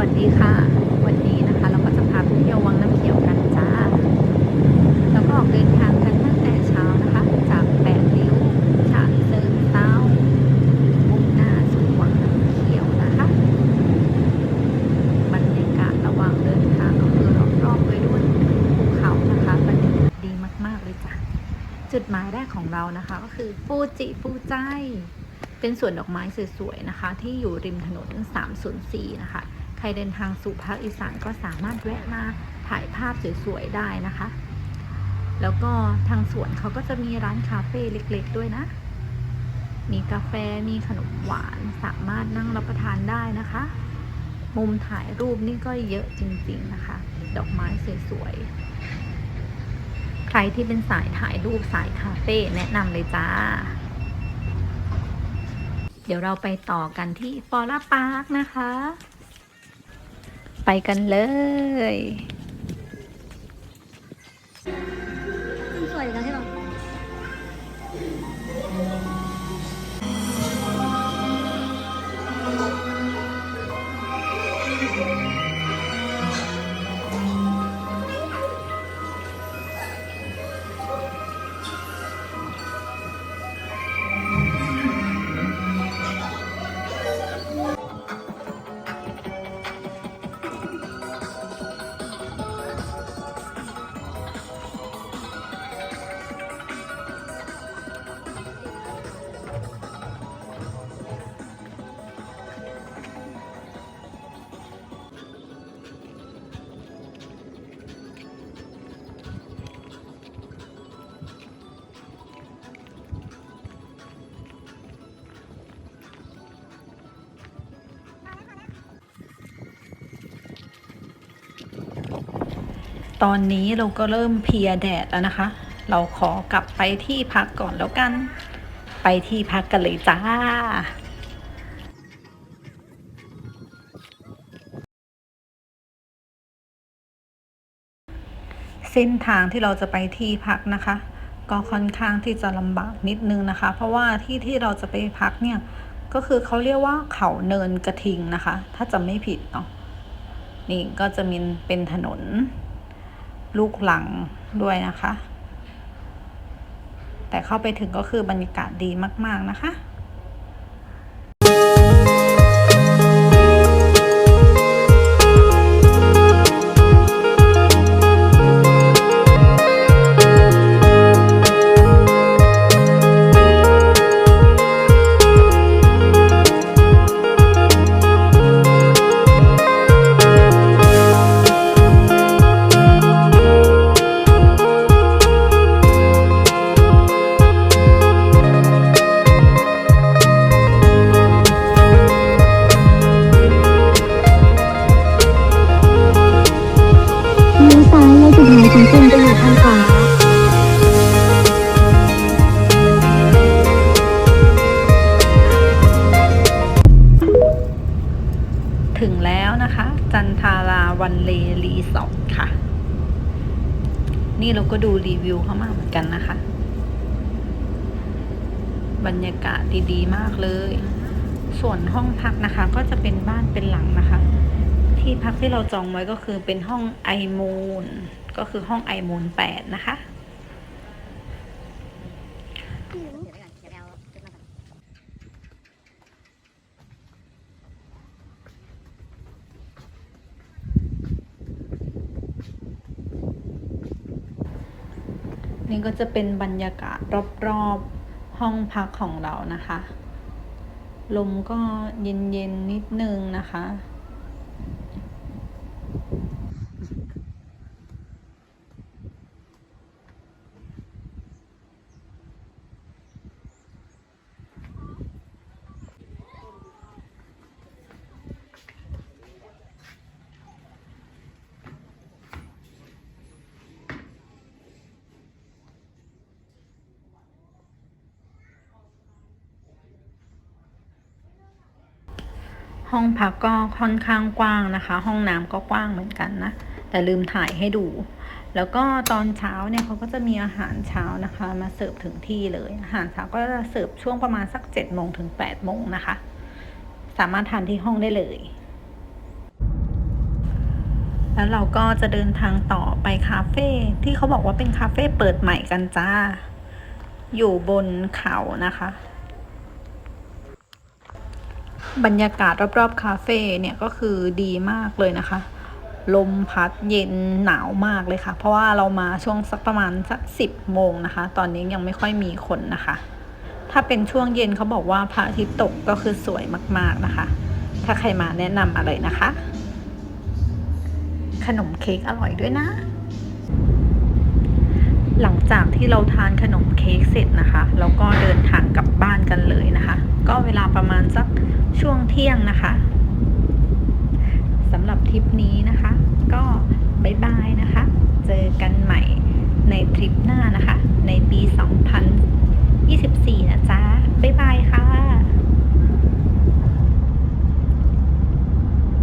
วัสดีค่ะ วันนี้นะคะเราก็จะพาไปเที่ยววังน้ำเขียวกันจ้าแล้วก็ออกเดินทางกันตั้งแต่เช้านะคะ จากแปดริ้วฉะเชิงเต้ามุ่งหน้าสู่วังน้ำเขียวนะคะบรรยากาศระหว่างเดินทางก็คือรอบๆไปด้วยภูเขานะคะบรรยากาศดีมากๆเลยจ้ะจุดหมายแรกของเรานะคะ ก็คือฟูจิฟูใจเป็นสวนดอกไม้สวยๆนะคะ ที่อยู่ริมถนน 304 นะคะ รเดินทางสู่ภาคอีสานก็สามารถแวะมาถ่ายภาพสวยๆได้นะคะ แล้วก็ทางสวนเขาก็จะมีร้านคาเฟ่เล็กๆด้วยนะ มีกาแฟมีขนมหวานสามารถนั่งรับประทานได้นะคะ มุมถ่ายรูปนี่ก็เยอะจริงๆนะคะ ดอกไม้สวยๆ ใครที่เป็นสายถ่ายรูปสายคาเฟ่แนะนำเลยจ้าเดี๋ยวเราไปต่อกันที่ฟอร่าพาร์คนะคะ ไปกันเลย ตอนนี้เราก็เริ่มเพียแดดแล้วนะคะ เราขอกลับไปที่พักก่อนแล้วกัน ไปที่พักกันเลยจ้าเส้นทางที่เราจะไปที่พักนะคะ ก็ค่อนข้างที่จะลำบากนิดนึงนะคะ เพราะว่าที่ที่เราจะไปพักเนี่ยก็คือเขาเรียกว่าเขาเนินกระทิงนะคะ ถ้าจะไม่ผิดเนาะนี่ก็จะมีเป็นถนน ลูกหลังด้วยนะคะ แต่เข้าไปถึงก็คือบรรยากาศดีมาก ๆนะคะ วันเลรีสอร์ทค่ะ นี่เราก็ดูรีวิวเข้ามาเหมือนกันนะคะ บรรยากาศดีๆมากเลย ส่วนห้องพักนะคะ ก็จะเป็นบ้านเป็นหลังนะคะ ที่พักที่เราจองไว้ก็คือเป็นห้องไอมูนก็คือห้องไอมูนแปดนะคะ นี่ก็จะเป็นบรรยากาศรอบๆห้องพักของเรานะคะ ลมก็เย็นๆนิดนึงนะคะ ห้องพักก็ค่อนข้างกว้างนะคะ ห้องน้ำก็กว้างเหมือนกันนะ แต่ลืมถ่ายให้ดู แล้วก็ตอนเช้าเนี่ยเขาก็จะมีอาหารเช้านะคะ มาเสิร์ฟถึงที่เลย อาหารเช้าก็จะเสิร์ฟช่วงประมาณสักเจ็ดโมงถึงแปดโมงนะคะ สามารถทานที่ห้องได้เลย แล้วเราก็จะเดินทางต่อไปคาเฟ่ที่เขาบอกว่าเป็นคาเฟ่เปิดใหม่กันจ้า อยู่บนเขานะคะ บรรยากาศรอบๆ คาเฟ่เนี่ยก็คือดีมากเลยนะคะ ลมพัดเย็นหนาวมากเลยค่ะ เพราะว่าเรามาช่วงสักประมาณสักสิบโมงนะคะ ตอนนี้ยังไม่ค่อยมีคนนะคะ ถ้าเป็นช่วงเย็นเขาบอกว่าพระอาทิตย์ตกก็คือสวยมากๆนะคะ ถ้าใครมาแนะนำมาเลยนะคะ ขนมเค้กอร่อยด้วยนะหลังจากที่เราทานขนมเค้กเสร็จนะคะเราก็เดินทางกลับบ้านกันเลย เวลาประมาณสักช่วงเที่ยงนะคะสำหรับทริปนี้นะคะ ก็บายบายนะคะ เจอกันใหม่ในทริปหน้านะคะ ในปี 2024 นะจ๊ะบายบายค่ะ